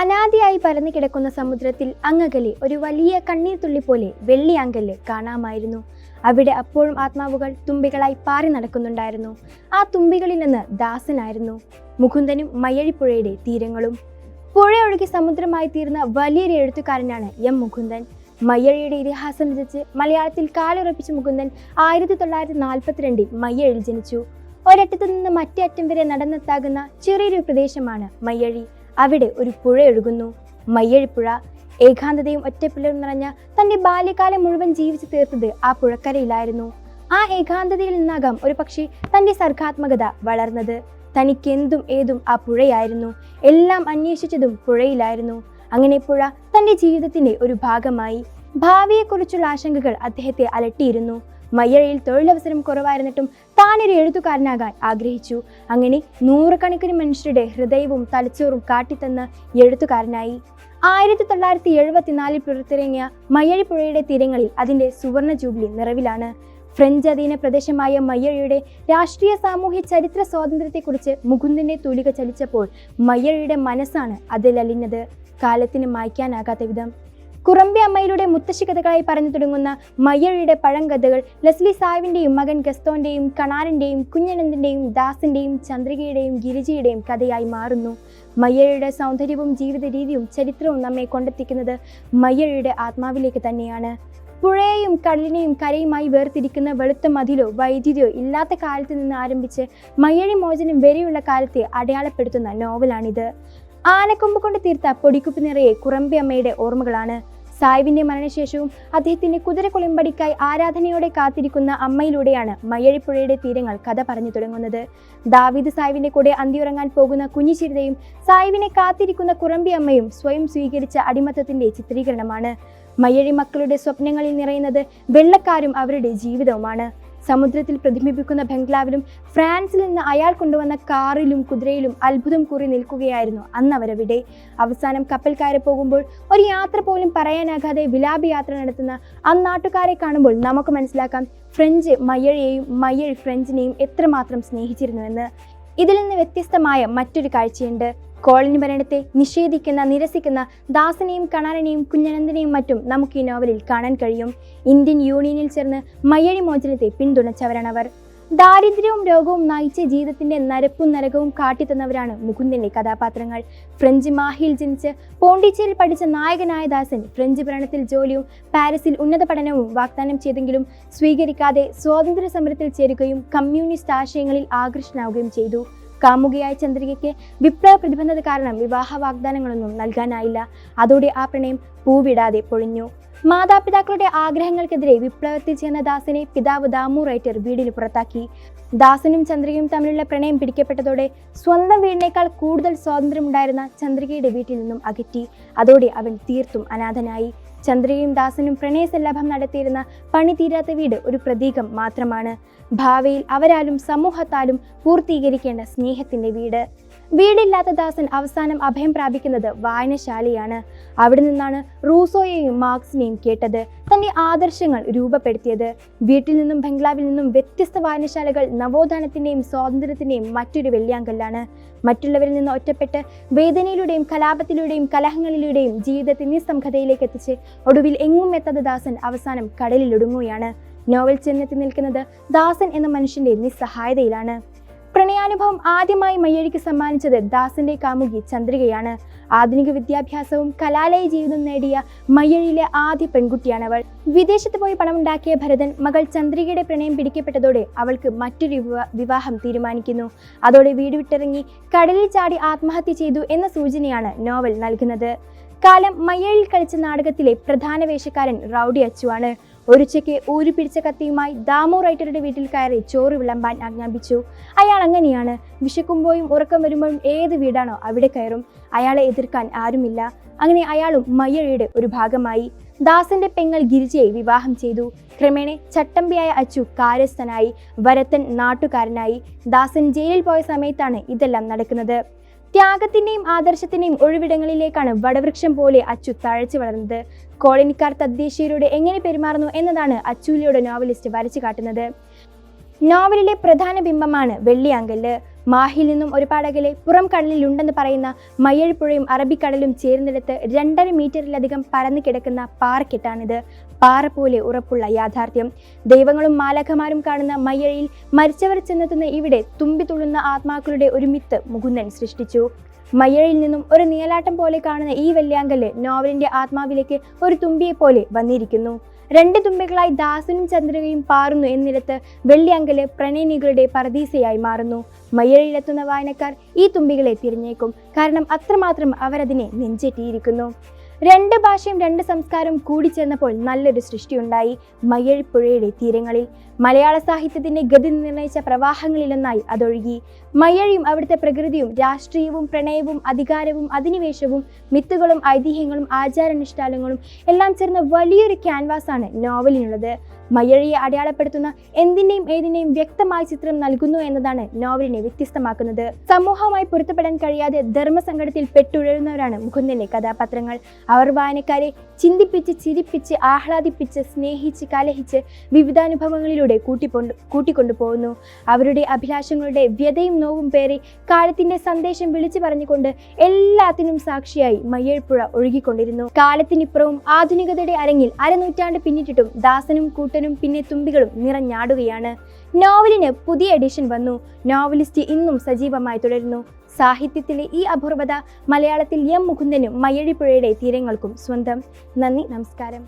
അനാദിയായി പരന്നു കിടക്കുന്ന സമുദ്രത്തിൽ അങ്ങകലെ ഒരു വലിയ കണ്ണീർ തുള്ളി പോലെ വെള്ളിയാങ്കല്ല് കാണാമായിരുന്നു. അവിടെ അപ്പോഴും ആത്മാവുകൾ തുമ്പികളായി പാറി നടക്കുന്നുണ്ടായിരുന്നു. ആ തുമ്പികളിൽ നിന്ന് ദാസനായിരുന്നു. മുകുന്ദനും മയ്യഴിപ്പുഴയുടെ തീരങ്ങളും. പുഴയൊഴുകി സമുദ്രമായി തീർന്ന വലിയൊരു എഴുത്തുകാരനാണ് എം മുകുന്ദൻ. മയ്യഴിയുടെ ഇതിഹാസം രചിച്ച് മലയാളത്തിൽ കാലുറപ്പിച്ച മുകുന്ദൻ ആയിരത്തി തൊള്ളായിരത്തി നാൽപ്പത്തിരണ്ടിൽ മയ്യഴിൽ ജനിച്ചു. ഒരറ്റത്തു നിന്ന് മറ്റേ അറ്റം വരെ നടന്നെത്താകുന്ന ചെറിയൊരു പ്രദേശമാണ് മയ്യഴി അവിടെ ഒരു പുഴ ഒഴുകുന്നു. മയ്യഴിപ്പുഴ ഏകാന്തതയും ഒറ്റപ്പിള്ളരും നിറഞ്ഞ തന്റെ ബാല്യകാലം മുഴുവൻ ജീവിച്ചു തീർത്തത് ആ പുഴക്കരയിലായിരുന്നു. ആ ഏകാന്തതയിൽ നിന്നാകാം ഒരു പക്ഷി തന്റെ സർഗാത്മകത വളർന്നത്. തനിക്കെന്തും ഏതും ആ പുഴയായിരുന്നു. എല്ലാം അന്വേഷിച്ചതും പുഴയിലായിരുന്നു. അങ്ങനെ പുഴ തന്റെ ജീവിതത്തിന്റെ ഒരു ഭാഗമായി. ഭാവിയെക്കുറിച്ചുള്ള ആശങ്കകൾ അദ്ദേഹത്തെ അലട്ടിയിരുന്നു. മയ്യഴയിൽ തൊഴിലവസരം കുറവായിരുന്നിട്ടും താനൊരു എഴുത്തുകാരനാകാൻ ആഗ്രഹിച്ചു. അങ്ങനെ നൂറുകണക്കിന് മനുഷ്യരുടെ ഹൃദയവും തലച്ചോറും കാട്ടിത്തന്ന് എഴുത്തുകാരനായി. ആയിരത്തി തൊള്ളായിരത്തി എഴുപത്തിനാലിൽ പുറത്തിറങ്ങിയ മയ്യഴിപ്പുഴയുടെ തീരങ്ങളിൽ അതിന്റെ സുവർണ ജൂബിലി നിറവിലാണ്. ഫ്രഞ്ച് അധീന പ്രദേശമായ മയ്യഴിയുടെ രാഷ്ട്രീയ സാമൂഹ്യ ചരിത്ര സ്വാതന്ത്ര്യത്തെക്കുറിച്ച് മുകുന്ദന്റെ തൂലിക ചലിച്ചപ്പോൾ മയ്യഴിയുടെ മനസ്സാണ് അതിലലിഞ്ഞത്. കാലത്തിന് മായ്ക്കാനാകാത്ത വിധം കുറമ്പി അമ്മയിലൂടെ മുത്തശ്ശി കഥകളായി പറഞ്ഞു തുടങ്ങുന്ന മയ്യഴിയുടെ പഴങ്കഥകൾ ലെസ്ലി സായുവിന്റെയും മകൻ ഗസ്തോന്റെയും കണാരന്റെയും കുഞ്ഞനന്ദന്റെയും ദാസിന്റെയും ചന്ദ്രികയുടെയും ഗിരിജയുടെയും കഥയായി മാറുന്നു. മയ്യഴിയുടെ സൗന്ദര്യവും ജീവിത രീതിയും ചരിത്രവും നമ്മെ കൊണ്ടെത്തിക്കുന്നത് മയ്യഴിയുടെ ആത്മാവിലേക്ക് തന്നെയാണ്. പുഴയെയും കടലിനെയും കരയുമായി വേർതിരിക്കുന്ന വെളുത്ത മതിലോ വൈദ്യുതിയോ ഇല്ലാത്ത കാലത്ത് നിന്ന് ആരംഭിച്ച് മയ്യഴി മോചനം വരെയുള്ള കാലത്തെ അടയാളപ്പെടുത്തുന്ന നോവലാണിത്. ആനക്കൊമ്പ് കൊണ്ട് തീർത്ത പൊടിക്കുപ്പ് നിറയെ കുറമ്പി അമ്മയുടെ ഓർമ്മകളാണ്. സായിവിന്റെ മരണശേഷവും അദ്ദേഹത്തിന്റെ കുതിരക്കുളിമ്പടിക്കായി ആരാധനയോടെ കാത്തിരിക്കുന്ന അമ്മയിലൂടെയാണ് മയ്യഴിപ്പുഴയുടെ തീരങ്ങൾ കഥ പറഞ്ഞു തുടങ്ങുന്നത്. ദാവീദ് സായിവിന്റെ കൂടെ അന്തിയുറങ്ങാൻ പോകുന്ന കുഞ്ഞിച്ചിരുതയും സായിവിനെ കാത്തിരിക്കുന്ന കുറമ്പി അമ്മയും സ്വയം സ്വീകരിച്ച അടിമത്തത്തിന്റെ ചിത്രീകരണമാണ്. മയ്യഴി മക്കളുടെ സ്വപ്നങ്ങളിൽ നിറയുന്നത് വെള്ളക്കാരും അവരുടെ ജീവിതവുമാണ്. സമുദ്രത്തിൽ പ്രതിബിംബിക്കുന്ന ബംഗ്ലാവിലും ഫ്രാൻസിൽ നിന്ന് അയാൾ കൊണ്ടുവന്ന കാറിലും കുതിരയിലും അത്ഭുതം കൂറി നിൽക്കുകയായിരുന്നു അന്ന് അവരവിടെ അവസാനം കപ്പൽക്കാരെ പോകുമ്പോൾ ഒരു യാത്ര പോലും പറയാനാകാതെ വിലാപ യാത്ര നടത്തുന്ന ആ നാട്ടുകാരെ കാണുമ്പോൾ നമുക്ക് മനസ്സിലാക്കാം ഫ്രഞ്ച് മയ്യഴയെയും മയ്യഴ് ഫ്രഞ്ചിനെയും എത്രമാത്രം സ്നേഹിച്ചിരുന്നുവെന്ന്. ഇതിൽ നിന്ന് വ്യത്യസ്തമായ മറ്റൊരു കാഴ്ചയുണ്ട്. കോളനി ഭരണത്തെ നിഷേധിക്കുന്ന നിരസിക്കുന്ന ദാസനെയും കണാരനെയും കുഞ്ഞനന്ദനെയും മറ്റും നമുക്ക് ഈ നോവലിൽ കാണാൻ കഴിയും. ഇന്ത്യൻ യൂണിയനിൽ ചേർന്ന് മയ്യഴി മോചനത്തെ പിന്തുണച്ചവരാണവർ. ദാരിദ്ര്യവും രോഗവും നയിച്ച ജീവിതത്തിന്റെ നരപ്പും നരകവും കാട്ടിത്തന്നവരാണ് മുകുന്ദന്റെ കഥാപാത്രങ്ങൾ. ഫ്രഞ്ച് മാഹിയിൽ ജനിച്ച് പോണ്ടിച്ചേരിൽ പഠിച്ച നായകനായ ദാസൻ ഫ്രഞ്ച് ഭരണത്തിൽ ജോലിയും പാരീസിൽ ഉന്നത പഠനവും വാഗ്ദാനം ചെയ്തെങ്കിലും സ്വീകരിക്കാതെ സ്വാതന്ത്ര്യ സമരത്തിൽ ചേരുകയും കമ്മ്യൂണിസ്റ്റ് ആശയങ്ങളിൽ ആകൃഷ്ടനാവുകയും ചെയ്തു. കാമുകിയായ ചന്ദ്രികയ്ക്ക് വിപ്ലവ പ്രതിബന്ധത കാരണം വിവാഹ വാഗ്ദാനങ്ങളൊന്നും നൽകാനായില്ല. അതോടെ ആ പ്രണയം പൂവിടാതെ പൊളിഞ്ഞു. മാതാപിതാക്കളുടെ ആഗ്രഹങ്ങൾക്കെതിരെ വിപ്ലവത്തിൽ ചേർന്ന ദാസിനെ പിതാവ് ദാമു റൈറ്റർ വീടിന് പുറത്താക്കി. ദാസനും ചന്ദ്രികയും തമ്മിലുള്ള പ്രണയം പിടിക്കപ്പെട്ടതോടെ സ്വന്തം വീടിനേക്കാൾ കൂടുതൽ സ്വാതന്ത്ര്യമുണ്ടായിരുന്ന ചന്ദ്രികയുടെ വീട്ടിൽ നിന്നും അകറ്റി. അതോടെ അവൻ തീർത്തും അനാഥനായി. ചന്ദ്രികയും ദാസനും പ്രണയസല്ലാഭം നടത്തിയിരുന്ന പണി തീരാത്ത വീട് ഒരു പ്രതീകം മാത്രമാണ്. ഭാവിയിൽ അവരാലും സമൂഹത്താലും പൂർത്തീകരിക്കേണ്ട സ്നേഹത്തിന്റെ വീട്. വീടില്ലാത്ത ദാസൻ അവസാനം അഭയം പ്രാപിക്കുന്നത് വായനശാലയാണ്. അവിടെ നിന്നാണ് റൂസോയെയും മാർക്സിനെയും കേട്ടത്. തന്റെ ആദർശങ്ങൾ രൂപപ്പെടുത്തിയത്. വീട്ടിൽ നിന്നും ബംഗ്ലാവിൽ നിന്നും വ്യത്യസ്ത വായനശാലകൾ നവോത്ഥാനത്തിന്റെയും സ്വാതന്ത്ര്യത്തിന്റെയും മറ്റൊരു വെള്ളിയാങ്കല്ലാണ്. മറ്റുള്ളവരിൽ നിന്ന് ഒറ്റപ്പെട്ട് വേദനയിലൂടെയും കലാപത്തിലൂടെയും കലഹങ്ങളിലൂടെയും ജീവിതത്തെ നിസ്സംഗതയിലേക്ക് എത്തിച്ച് ഒടുവിൽ എങ്ങും എത്താത്ത ദാസൻ അവസാനം കടലിലൊടുങ്ങുകയാണ്. നോവൽ ചെന്നെത്തി നിൽക്കുന്നത് ദാസൻ എന്ന മനുഷ്യന്റെ നിസ്സഹായതയിലാണ്. പ്രണയാനുഭവം ആദ്യമായി മയ്യഴിക്ക് സമ്മാനിച്ചത് ദാസന്റെ കാമുകി ചന്ദ്രികയാണ്. ആധുനിക വിദ്യാഭ്യാസവും കലാലയ ജീവിതം നേടിയ മയ്യഴിയിലെ ആദ്യ പെൺകുട്ടിയാണവൾ. വിദേശത്ത് പോയി പണമുണ്ടാക്കിയ ഭരതൻ മകൾ ചന്ദ്രികയുടെ പ്രണയം പിടിക്കപ്പെട്ടതോടെ അവൾക്ക് മറ്റൊരു വിവാഹം തീരുമാനിക്കുന്നു. അതോടെ വീട് വിട്ടിറങ്ങി കടലിൽ ചാടി ആത്മഹത്യ ചെയ്തു എന്ന സൂചനയാണ് നോവൽ നൽകുന്നത്. കാലം മയ്യഴിൽ കളിച്ച നാടകത്തിലെ പ്രധാന വേഷക്കാരൻ റൗഡി അച്ചുവാണ്. ഒരുച്ചയ്ക്ക് ഊരി പിടിച്ച കത്തിയുമായി ദാമു റൈറ്ററുടെ വീട്ടിൽ കയറി ചോറ് വിളമ്പാൻ ആജ്ഞാപിച്ചു. അയാൾ അങ്ങനെയാണ്. വിശക്കുമ്പോഴും ഉറക്കം വരുമ്പോഴും ഏത് വീടാണോ അവിടെ കയറും. അയാളെ എതിർക്കാൻ ആരുമില്ല. അങ്ങനെ അയാളും മയ്യഴിയുടെ ഒരു ഭാഗമായി. ദാസന്റെ പെങ്ങൾ ഗിരിജയെ വിവാഹം ചെയ്തു. ക്രമേണ ചട്ടമ്പിയായ അച്ചു കാര്യസ്ഥനായി. വരത്തൻ നാട്ടുകാരനായി. ദാസൻ ജയിലിൽ പോയ സമയത്താണ് ഇതെല്ലാം നടക്കുന്നത്. ത്യാഗത്തിന്റെയും ആദർശത്തിന്റെയും ഒഴിവിടങ്ങളിലേക്കാണ് വടവൃക്ഷം പോലെ അച്ചു തഴച്ചു വളർന്നത്. കോളനിക്കാർ തദ്ദേശീയരോട് എങ്ങനെ പെരുമാറുന്നു എന്നതാണ് അച്ചൂലിയുടെ നോവലിസ്റ്റ് വരച്ചു കാട്ടുന്നത്. നോവലിലെ പ്രധാന ബിംബമാണ് വെള്ളിയാങ്കല്ല്. മാഹിൽ നിന്നും ഒരു പാടകലെ പുറം കടലിലുണ്ടെന്ന് പറയുന്ന മയ്യഴിപ്പുഴയും അറബിക്കടലും ചേർന്നിടത്ത് രണ്ടര മീറ്ററിലധികം പരന്നു കിടക്കുന്ന പാറക്കെട്ടാണിത്. പാറ പോലെ ഉറപ്പുള്ള യാഥാർത്ഥ്യം. ദൈവങ്ങളും മാലകമാരും കാണുന്ന മയ്യഴിയിൽ മരിച്ചവർ ചെന്നെത്തുന്ന ഇവിടെ തുമ്പി തുള്ളുന്ന ആത്മാക്കളുടെ ഒരു മിത്ത് മുകുന്ദൻ സൃഷ്ടിച്ചു. മയ്യഴിയിൽ നിന്നും ഒരു നീലാട്ടം പോലെ കാണുന്ന ഈ വെള്ളിയാങ്കൽ നോവലിന്റെ ആത്മാവിലേക്ക് ഒരു തുമ്പിയെ പോലെ വന്നിരിക്കുന്നു. രണ്ട് തുമ്പികളായി ദാസനും ചന്ദ്രികയും പാറുന്നു എന്നിടത്ത് വെള്ളിയാങ്കൽ പ്രണയനികളുടെ പരദീസയായി മാറുന്നു. മയ്യഴിയിലെത്തുന്ന വായനക്കാർ ഈ തുമ്പികളെ തിരഞ്ഞേക്കും. കാരണം അത്രമാത്രം അവരതിനെ നെഞ്ചേറ്റിയിരിക്കുന്നു. രണ്ട് ഭാഷയും രണ്ട് സംസ്കാരവും കൂടിച്ചേർന്നപ്പോൾ നല്ലൊരു സൃഷ്ടിയുണ്ടായി മയ്യഴിപ്പുഴയുടെ തീരങ്ങളിൽ. മലയാള സാഹിത്യത്തിന്റെ ഗതി നിർണയിച്ച പ്രവാഹങ്ങളിലൊന്നായി അതൊഴുകി. മയ്യഴിയും അവിടുത്തെ പ്രകൃതിയും രാഷ്ട്രീയവും പ്രണയവും അധികാരവും അധിനിവേശവും മിത്തുകളും ഐതിഹ്യങ്ങളും ആചാരാനുഷ്ഠാനങ്ങളും എല്ലാം ചേർന്ന വലിയൊരു ക്യാൻവാസാണ് നോവലിനുള്ളത്. മയ്യഴിയെ അടയാളപ്പെടുത്തുന്ന എന്തിന്റെയും ഏതിന്റെയും വ്യക്തമായ ചിത്രം നൽകുന്നു എന്നതാണ് നോവലിനെ വ്യത്യസ്തമാക്കുന്നത്. സമൂഹവുമായി പൊരുത്തപ്പെടാൻ കഴിയാതെ ധർമ്മസങ്കടത്തിൽ പെട്ടുഴഴുന്നവരാണ് മുകുന്ദന്റെ കഥാപാത്രങ്ങൾ. അവർ വായനക്കാരെ ചിന്തിപ്പിച്ച് ചിരിപ്പിച്ച് ആഹ്ലാദിപ്പിച്ച് സ്നേഹിച്ച് കലഹിച്ച് വിവിധാനുഭവങ്ങളിലൂടെ കൂട്ടിക്കൊണ്ടു കൂട്ടിക്കൊണ്ടുപോകുന്നു. അവരുടെ അഭിലാഷങ്ങളുടെ വ്യതയും നോവും പേറി കാലത്തിന്റെ സന്ദേശം വിളിച്ചു പറഞ്ഞുകൊണ്ട് എല്ലാത്തിനും സാക്ഷിയായി മയ്യഴ്പ്പുഴ ഒഴുകിക്കൊണ്ടിരുന്നു. കാലത്തിനിപ്പുറവും ആധുനികതയുടെ അരങ്ങിൽ അരനൂറ്റാണ്ട് പിന്നിട്ടിട്ടും ദാസനും കൂട്ടനും പിന്നെ തുമ്പികളും നിറഞ്ഞാടുകയാണ്. നോവലിന് പുതിയ എഡിഷൻ വന്നു. നോവലിസ്റ്റ് ഇന്നും സജീവമായി തുടരുന്നു. സാഹിത്യത്തിലെ ഈ അപൂർവത മലയാളത്തിൽ എം മുകുന്ദനും മയ്യഴിപ്പുഴയുടെ തീരങ്ങൾക്കും സ്വന്തം. നന്ദി നമസ്കാരം.